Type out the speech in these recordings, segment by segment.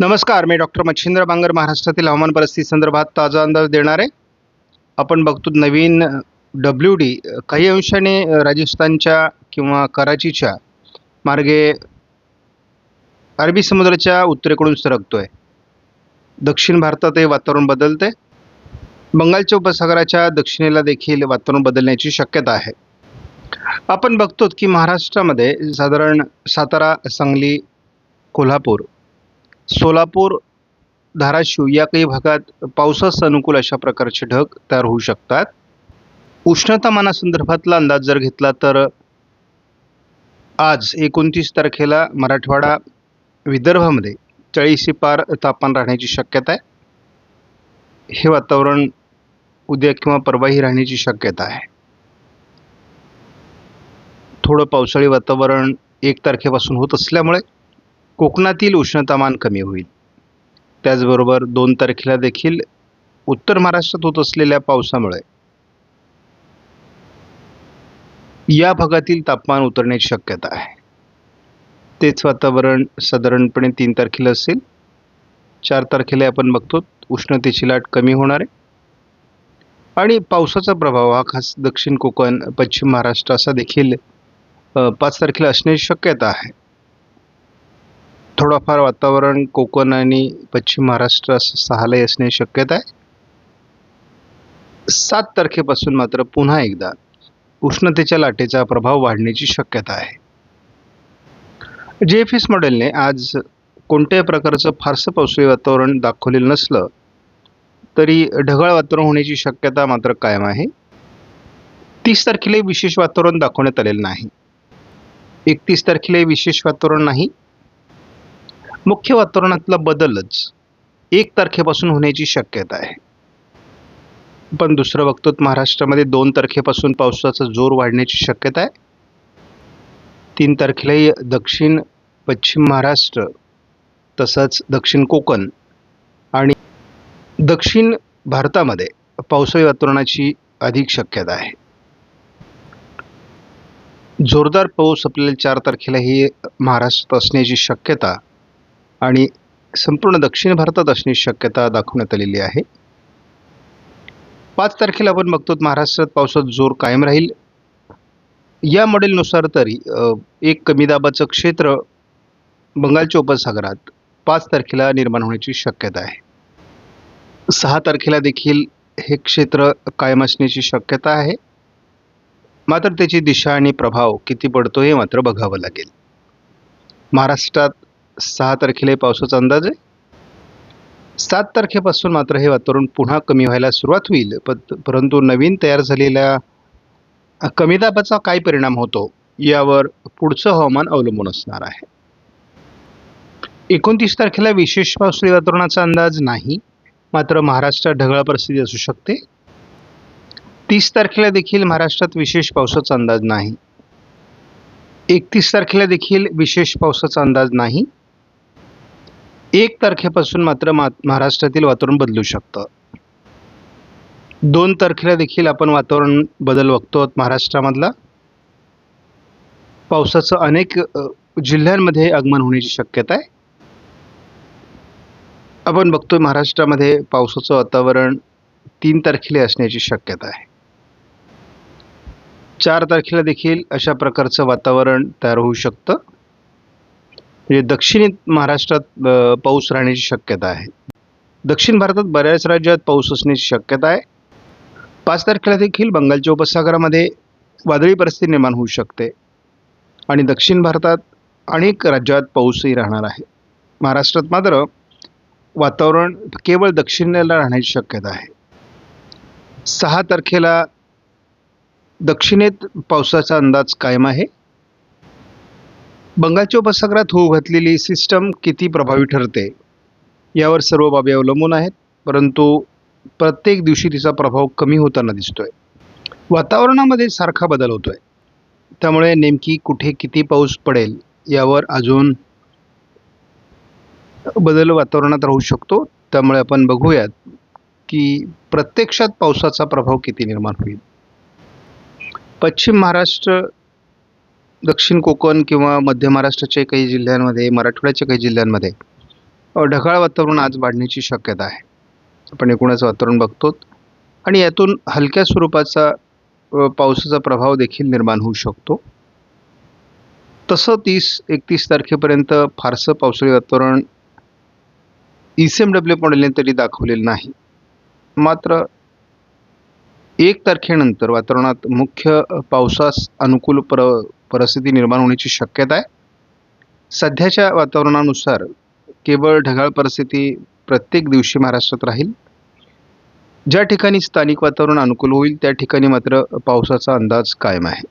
नमस्कार मी डॉक्टर मच्छिंद्र बांगर महाराष्ट्रातील हवामान परिस्थिती संदर्भात ताजा अंदाज देणार आहे. आपण बघतो नवीन डब्ल्यू डी काही अंशाने राजस्थानच्या किंवा कराचीच्या मार्गे अरबी समुद्राच्या उत्तरेकडून सरकतो आहे दक्षिण भारतात हे वातावरण बदलते. बंगालच्या उपसागराच्या दक्षिणेला देखील वातावरण बदलण्याची शक्यता आहे. आपण बघतो की महाराष्ट्रामध्ये साधारण सातारा सांगली कोल्हापूर सोलापूर धाराशिव या काही भागात पावसास अनुकूल अशा प्रकारचे ढग तयार होऊ शकतात. उष्णतामानासंदर्भातला अंदाज जर घेतला तर आज एकोणतीस तारखेला मराठवाडा विदर्भामध्ये चाळीसी पार तापमान राहण्याची शक्यता आहे. हे वातावरण उद्या किंवा परवाही राहण्याची शक्यता आहे. थोडं पावसाळी वातावरण एक तारखेपासून होत असल्यामुळे कोकणातील उष्णतामान कमी होईल. त्याचबरोबर दोन तारखेला देखील उत्तर महाराष्ट्रात होत असलेल्या पावसामुळे या भागातील तापमान उतरण्याची शक्यता आहे. तेच वातावरण साधारणपणे तीन तारखेला असेल. चार तारखेला आपण बघतो उष्णतेची लाट कमी होणार आहे. आणि पावसाचा प्रभाव हा खास दक्षिण कोकण पश्चिम महाराष्ट्र असा देखील पाच तारखेला असण्याची शक्यता आहे. थोडंफार वातावरण कोकण आणि पश्चिम महाराष्ट्र असं सहालाही असण्याची शक्यता आहे. सात तारखेपासून मात्र पुन्हा एकदा उष्णतेच्या लाटेचा प्रभाव वाढण्याची शक्यता आहे. जे एफ एस मॉडेलने आज कोणत्याही प्रकारचं फारसं पावसाळी वातावरण दाखवलेलं नसलं तरी ढगाळ वातावरण होण्याची शक्यता मात्र कायम आहे. तीस तारखेला विशेष वातावरण दाखवण्यात आलेलं नाही. एकतीस तारखेला विशेष वातावरण नाही. मुख्य वातावरणातला बदलच एक तारखेपासून होण्याची शक्यता आहे. पण दुसरं बघतो महाराष्ट्रामध्ये दोन तारखेपासून पावसाचा जोर वाढण्याची शक्यता आहे. तीन तारखेलाही दक्षिण पश्चिम महाराष्ट्र तसंच दक्षिण कोकण आणि दक्षिण भारतामध्ये पावसाळी वातावरणाची अधिक शक्यता आहे. जोरदार पाऊस आपल्याला चार तारखेलाही महाराष्ट्रात असण्याची शक्यता आणि संपूर्ण दक्षिण भारतात असण्याची शक्यता दाखवण्यात आलेली आहे. पाच तारखेला आपण बघतो महाराष्ट्रात पावसात जोर कायम राहील. या मॉडेलनुसार तरी एक कमी दाबाचं क्षेत्र बंगालच्या उपसागरात पाच तारखेला निर्माण होण्याची शक्यता आहे. सहा तारखेला देखील हे क्षेत्र कायम असण्याची शक्यता आहे. मात्र त्याची दिशा आणि प्रभाव किती पडतो हे मात्र बघावं लागेल. महाराष्ट्रात सहा तारखेला पावसाचा अंदाज आहे. सात तारखेपासून मात्र हे वातावरण पुन्हा कमी व्हायला सुरुवात होईल. परंतु नवीन तयार झालेल्या कमी दाबाचा काय परिणाम होतो यावर पुढचं हवामान अवलंबून असणार आहे. एकोणतीस तारखेला विशेष पावसाळी वातावरणाचा अंदाज नाही मात्र महाराष्ट्रात ढगाळ परिस्थिती असू शकते. तीस तारखेला देखील महाराष्ट्रात विशेष पावसाचा अंदाज नाही. एकतीस तारखेला देखील विशेष पावसाचा अंदाज नाही. एक तारखेपासून मात्र मा महाराष्ट्रातील वातावरण बदलू शकतं. दोन तारखेला देखील आपण वातावरण बदल बघतो आहोत महाराष्ट्रामधला. पावसाचं अनेक जिल्ह्यांमध्ये आगमन होण्याची शक्यता आहे. आपण बघतोय महाराष्ट्रामध्ये पावसाचं वातावरण तीन तारखेला असण्याची शक्यता आहे. चार तारखेला देखील अशा प्रकारचं वातावरण तयार होऊ शकतं. म्हणजे दक्षिणेत महाराष्ट्रात पाऊस राहण्याची शक्यता आहे. दक्षिण भारतात बऱ्याच राज्यात पाऊस असण्याची शक्यता आहे. पाच तारखेला देखील बंगालच्या उपसागरामध्ये वादळी परिस्थिती निर्माण होऊ शकते. आणि दक्षिण भारतात अनेक राज्यात पाऊसही राहणार आहे. महाराष्ट्रात मात्र वातावरण केवळ दक्षिणेला राहण्याची शक्यता आहे. सहा तारखेला दक्षिणेत पावसाचा अंदाज कायम आहे. बंगालच्या उपसागरात होऊ घातलेली सिस्टम किती प्रभावी ठरते यावर सर्व बाबी अवलंबून आहेत परंतु प्रत्येक दिवशी तिचा प्रभाव कमी होताना दिसतोय. वातावरणामध्ये सारखा बदल होतोय. त्यामुळे नेमकी कुठे किती पाऊस पडेल यावर अजून बदल वातावरणात राहू शकतो. त्यामुळे आपण बघूयात की प्रत्यक्षात पावसाचा प्रभाव किती निर्माण होईल. पश्चिम महाराष्ट्र दक्षिण कोकण किंवा मध्य महाराष्ट्राच्या काही जिल्ह्यांमध्ये मराठवाड्याच्या काही जिल्ह्यांमध्ये ढगाळ वातावरण आज वाढण्याची शक्यता आहे. आपण एकूणच वातावरण बघतो आणि यातून हलक्या स्वरूपाचा पावसाचा प्रभाव देखील निर्माण होऊ शकतो. तसं तीस एकतीस तारखेपर्यंत फारसं पावसाळी वातावरण ई सी एम डब्ल्यू मॉडेलने तरी दाखवलेलं नाही. मात्र एक तारखेनंतर वातावरणात मुख्य पावसास अनुकूल प्र परिस्थिती निर्माण होण्याची शक्यता आहे. सध्याच्या वातावरणानुसार केवळ ढगाळ परिस्थिती प्रत्येक दिवशी महाराष्ट्रात राहील. ज्या ठिकाणी स्थानिक वातावरण अनुकूल होईल त्या ठिकाणी मात्र पावसाचा अंदाज कायम आहे.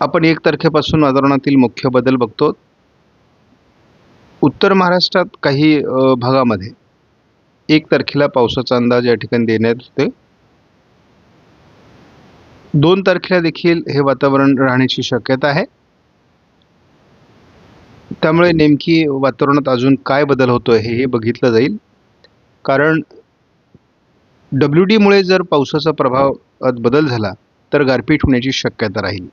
आपण एक तारखेपासून वातावरणातील मुख्य बदल बघतो. उत्तर महाराष्ट्रात काही भागामध्ये एक तारखेला पावसाचा अंदाज या ठिकाणी देण्यात येते दोन तारखेला देखील हे वातावरण राहण्याची शक्यता आहे. त्यामुळे नेमकी वातावरणात अजून काय बदल होतो हे हे बघितलं जाईल. कारण डब्ल्यू डीमुळे जर पावसाचा प्रभावात बदल झाला तर गारपीट होण्याची शक्यता राहील.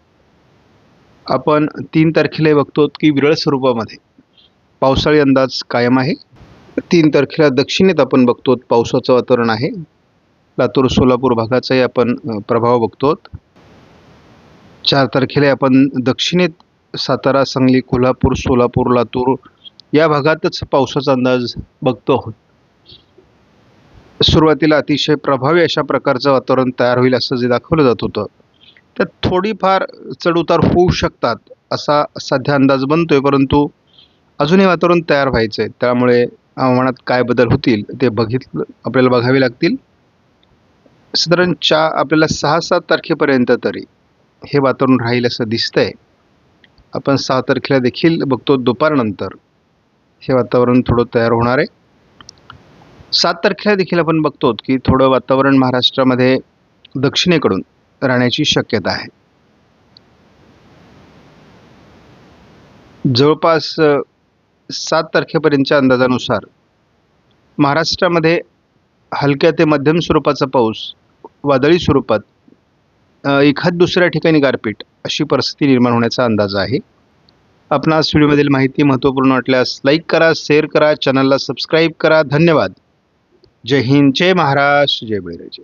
आपण तीन तारखेला बघतो की विरळ स्वरूपामध्ये पावसाळी अंदाज कायम आहे. तीन तारखेला दक्षिणेत आपण बघतो पावसाचं वातावरण आहे. लातूर सोलापूर भागाचाही आपण प्रभाव बघतो चार तारखेला आपण दक्षिणेत सातारा सांगली कोल्हापूर सोलापूर लातूर या भागातच पावसाचा अंदाज बघतो आहोत. सुरुवातीला अतिशय प्रभावी अशा प्रकारचं वातावरण तयार होईल असं जे दाखवलं जात होतं. त्यात थोडीफार चढउतार होऊ शकतात असा सध्या अंदाज बनतोय परंतु अजूनही वातावरण तयार व्हायचं आहे त्यामुळे हवामानात काय बदल होतील ते बघितलं आपल्याला बघावे लागतील. साधारण चा आपल्याला सहा सात तारखेपर्यंत तरी हे वातावरण राहील असं दिसतंय. आपण सहा तारखेला देखील बघतो दुपारनंतर हे वातावरण थोडं तयार होणार आहे. सात तारखेला देखील आपण बघतो की थोडं वातावरण महाराष्ट्रामध्ये दक्षिणेकडून राहण्याची शक्यता आहे. जवळपास सात तारखेपर्यंतच्या अंदाजानुसार महाराष्ट्रामध्ये हलक्या ते मध्यम स्वरूपाचा पाऊस वादळी स्वरूपात एखाद दुसऱ्या ठिकाणी गारपीट अशी परिस्थिती निर्माण होण्याचा अंदाज आहे. आपणास व्हिडिओमधील माहिती महत्त्वपूर्ण वाटल्यास लाईक करा शेअर करा चॅनलला सबस्क्राईब करा. धन्यवाद. जय हिंद जय महाराष्ट्र जय बळीराजे